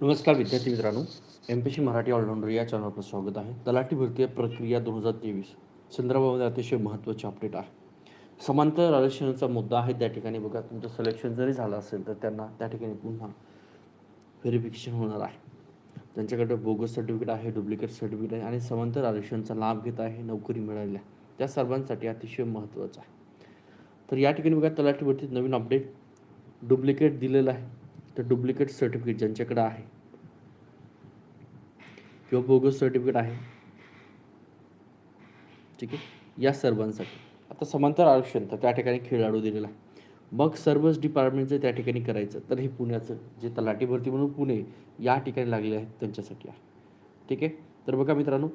नमस्कार विद्यार्थी मित्रांनो. M P C Marathi allrounder या चॅनलवर स्वागत आहे. तलाठी भरती प्रक्रिया दोन हजार तेवीस संदर्भामध्ये अतिशय महत्त्वाचे अपडेट आहे. समांतर आरक्षणाचा मुद्दा आहे त्या ठिकाणी बघा. तुमचं सिलेक्शन जरी झालं असेल तर त्यांना त्या ठिकाणी पुन्हा व्हेरिफिकेशन होणार आहे. त्यांच्याकडे बोगस सर्टिफिकेट आहे डुप्लिकेट सर्टिफिकेट आहे आणि समांतर आरक्षणाचा लाभ घेत आहे नोकरी मिळाल्या त्या सर्वांसाठी अतिशय महत्त्वाचं आहे. तर या ठिकाणी बघा तलाठी भरतीत नवीन अपडेट डुप्लिकेट दिलेलं आहे. तर डुप्लिकेट सर्टिफिकेट ज्यांच्याकडे आहे. किंवा बोगस सर्टिफिकेट आहे. ठीक आहे? या सर्वांसाठी. आता समांतर आरक्षण तर त्या ठिकाणी खेळाडू दिलेला आहे. मग सर्वच डिपार्टमेंटचं त्या ठिकाणी करायचं. तर हे पुण्याचं जे तलाठी भरती म्हणून पुणे या ठिकाणी लागले आहेत त्यांच्यासाठी आहे. ठीक आहे? तर बघा मित्रांनो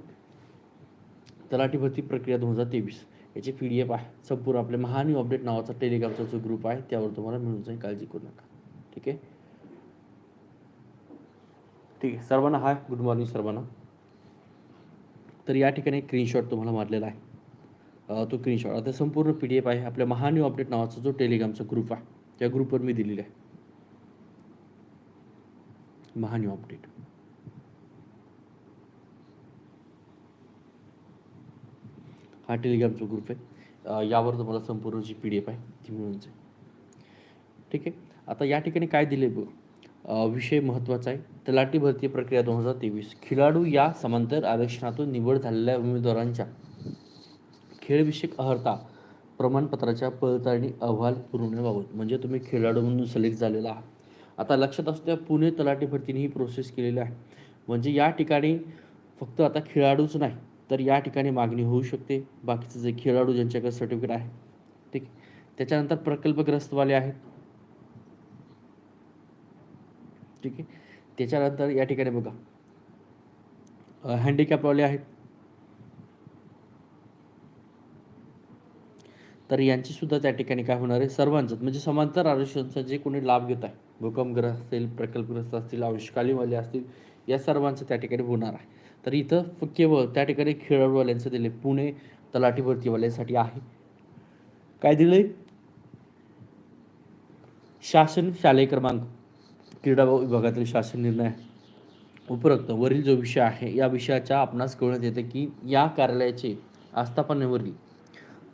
तलाठी भरती प्रक्रिया दोन हजार तेवीस. याची पी डी एफ आहे. संपूर्ण आपले महानी अपडेट नावाचा टेलिग्रामचा जो ग्रुप आहे त्यावर तुम्हाला मिळून जाईल. काळजी करू नका. ठीक आहे? ठीक आहे. सर्वांना हाय. गुड मॉर्निंग सर्वांना. तर या ठिकाणी स्क्रीनशॉट तुम्हाला मारलेला आहे. तो स्क्रीनशॉट आता संपूर्ण पी डी एफ आहे. आपल्या महान्यू अपडेट नावाचा जो टेलिग्रामचा ग्रुप आहे त्या ग्रुपवर मी दिलेला आहे. महान्यू अपडेट हा टेलिग्रामचा ग्रुप आहे. यावर तुम्हाला संपूर्ण जी पी डी एफ आहे ती मिळून जाईल. ठीक आहे? आता या ठिकाणी काय दिले बघ. विषय महत्त्वाचा आहे. तलाठी भरती प्रक्रिया दोन हजार तेवीस. खेळाडू या समांतर आरक्षणातून निवड झालेल्या उमेदवारांच्या खेळविषयक अर्हता प्रमाणपत्राच्या पडताळणी अहवाल पुरवण्याबाबत म्हणजे तुम्ही खेळाडू म्हणून सिलेक्ट झालेला आहात. आता लक्षात असू द्या पुणे तलाठी भरतीने ही प्रोसेस केलेली आहे. म्हणजे या ठिकाणी फक्त आता खेळाडूच नाही तर या ठिकाणी मागणी होऊ शकते. बाकीचे जे खेळाडू ज्यांच्याकडे सर्टिफिकेट आहे ठीक त्याच्यानंतर प्रकल्पग्रस्तवाले आहेत. ठीक आहे? त्याच्यानंतर या ठिकाणी बघा. हँडिकॅपवाले आहेत. तर यांची सुद्धा त्या ठिकाणी काय होणार आहे? सर्वांचं म्हणजे समांतर आरक्षणचा जे कोणी लाभ घेत आहे भूकंपग्रस्त असतील प्रकल्पग्रस्त असतील आयुष्यकालीवाले असतील या सर्वांचं त्या ठिकाणी होणार आहे. तर इथं केवळ त्या ठिकाणी खेळाडूवाल्यांचं दिले पुणे तलाठी भरतीवाल्यांसाठी आहे. काय दिलंय? शासन शालेय क्रमांक. क्रीडा विभागातील शासन निर्णय उपरोक्त वरील जो विषय आहे या विषयाच्या आपणास कळण्यात येते की या कार्यालयाचे आस्थापनेवरील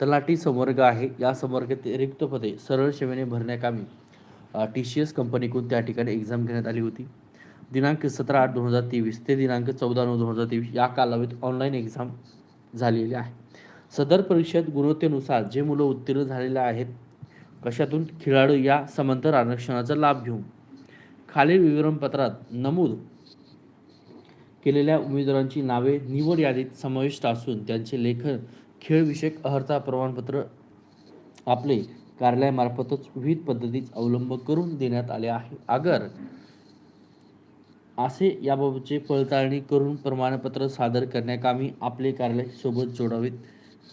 तलाठी संवर्ग आहे. या संवर्गातील रिक्त पदे सरळ सेवेने भरण्याकामी टी सी एस कंपनीकडून त्या ठिकाणी एक्झाम घेण्यात आली होती. दिनांक सतरा आठ दोन हजार तेवीस ते दिनांक चौदा नऊ दोन हजार तेवीस या कालावधीत ऑनलाईन एक्झाम झालेली आहे. सदर परीक्षेत गुणवत्तेनुसार जे मुलं उत्तीर्ण झालेले आहेत कशातून? खेळाडू या समांतर आरक्षणाचा लाभ घेऊन खालील विवरणपत्रात नमूद केलेल्या उमेदवारांची नावे निवड यादीत समाविष्ट असून त्यांचे लेखन खेळविषयक अर्हता प्रमाणपत्र आपले कार्यालयामार्फतच विविध पद्धतीत अवलंब करून देण्यात आले आहे. अगर असे याबाबतचे पडताळणी करून प्रमाणपत्र सादर करण्याकामी आपले कार्यालय सोबत जोडावेत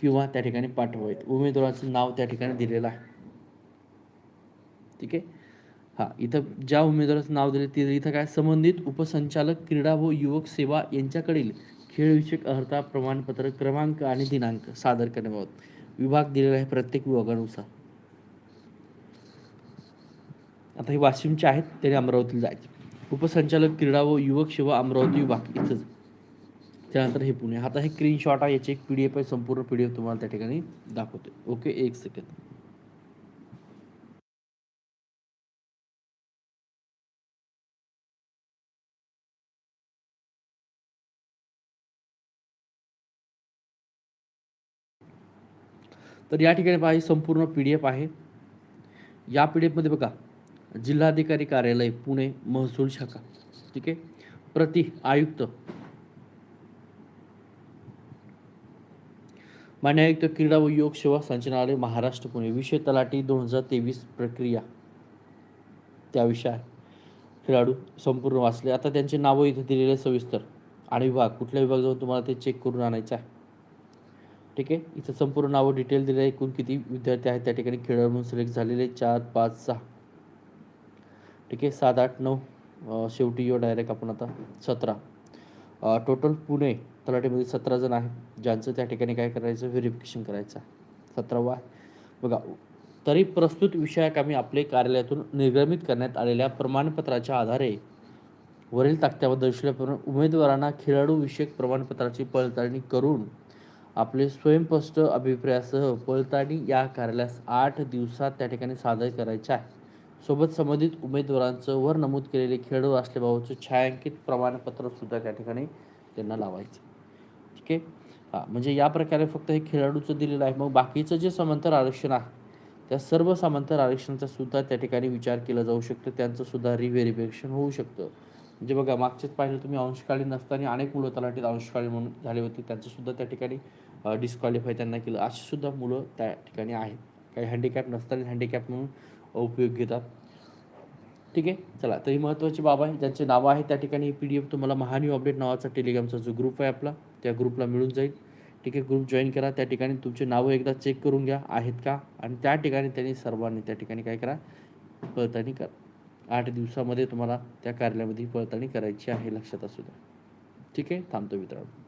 किंवा त्या ठिकाणी पाठवावेत. उमेदवाराचं नाव त्या ठिकाणी दिलेलं आहे. ठीक आहे? हा इथं ज्या उमेदवाराचं नाव दिले ते इथं काय? संबंधित उपसंचालक क्रीडा व युवक सेवा यांच्याकडील खेळविषयक अर्हता प्रमाणपत्र क्रमांक आणि दिनांक सादर करण्याबाबत विभाग दिलेला आहे प्रत्येक विभागानुसार. आता हे वाशिमचे आहेत त्याने अमरावतीला जायचे. उपसंचालक क्रीडा व युवक सेवा अमरावती विभाग इथंच. त्यानंतर हे पुणे. आता हे स्क्रीनशॉट आहे याचे एक पी डी एफ आहे संपूर्ण पी डी एफ तुम्हाला त्या ठिकाणी दाखवते ओके एक सेकंद तर या ठिकाणी पहा ही संपूर्ण पी डी एफ आहे. या पी डी एफमध्ये बघा जिल्हाधिकारी कार्यालय पुणे महसूल शाखा ठीक आहे? प्रति आयुक्त. मान्य आयुक्त क्रीडा व योग सेवा संचालनालय महाराष्ट्र पुणे. विषय तलाठी दोन हजार तेवीस प्रक्रिया. त्याविषयी खेळाडू संपूर्ण वाचले. आता त्यांचे नावं इथे दिलेले सविस्तर. आणि विभाग कुठल्या विभाग जाऊन तुम्हाला ते चेक करून आणायचं आहे? ठीक आहे? इथं संपूर्ण नावं डिटेल दिले आहे. एकूण किती विद्यार्थी आहेत त्या ठिकाणी? खेळाडू म्हणून सिलेक्ट झालेले चार पाच सहा. ठीक आहे? सात आठ नऊ शेवटी येऊ डायरेक्ट आपण आता सतरा. टोटल पुणे तलाठीमध्ये सतरा जण आहेत. ज्यांचं त्या ठिकाणी काय करायचं? व्हेरिफिकेशन करायचं सतरावा बघा तरी प्रस्तुत विषयाकामी आपले कार्यालयातून निर्गमित करण्यात आलेल्या प्रमाणपत्राच्या आधारे वरील तक्त्यावर दर्शवल्याप्रमाणे उमेदवारांना खेळाडूविषयक प्रमाणपत्राची पडताळणी करून आपले स्वयंस्पष्ट अभिप्रायासह पडताळणी या कार्यालयास आठ दिवसात त्या ठिकाणी सादर करायचे आहे. सोबत संबंधित उमेदवारांचं वर नमूद केलेले खेळाडू असल्याबाबतचं छायांकित प्रमाणपत्र सुद्धा त्या ठिकाणी त्यांना लावायचं. ठीक आहे? हां म्हणजे या प्रकारे फक्त हे खेळाडूचं दिलेलं आहे. मग बाकीचं जे समांतर आरक्षण आहे त्या सर्व समांतर आरक्षणाचा सुद्धा त्या ठिकाणी विचार केला जाऊ शकतो. त्यांचं सुद्धा रिव्हेरिफिकेशन होऊ शकतं. म्हणजे बघा मागचेच पाहिलं तुम्ही अंशकालीन नसताना अनेक मुलं तलाठीत अंशकालीन म्हणून झाले होते. त्यांचं सुद्धा त्या ठिकाणी डिस्क्वालिफाय त्यांना केलं. अशी सुद्धा मुलं त्या ठिकाणी आहेत. काही हँडिकॅप नसताना हँडिकॅप म्हणून उपयोग घेतात. ठीक आहे? चला तर ही महत्त्वाची बाब आहे. ज्यांचे नावं आहे त्या ठिकाणी पी डी एफ तुम्हाला महान्यू अपडेट नावाचा टेलिग्रामचा जो ग्रुप आहे आपला त्या ग्रुपला मिळून जाईल. ठीक आहे? ग्रुप जॉईन करा. त्या ठिकाणी तुमचे नावं एकदा चेक करून घ्या. आहेत का? आणि त्या ठिकाणी त्यांनी सर्वांनी त्या ठिकाणी काय करा? पडताळणी करा. आठ दिवसामध्ये तुम्हाला त्या कार्यालयामध्ये ही पडताळणी करायची आहे लक्षात असू द्या. ठीक आहे? थांबतो मित्रांनो.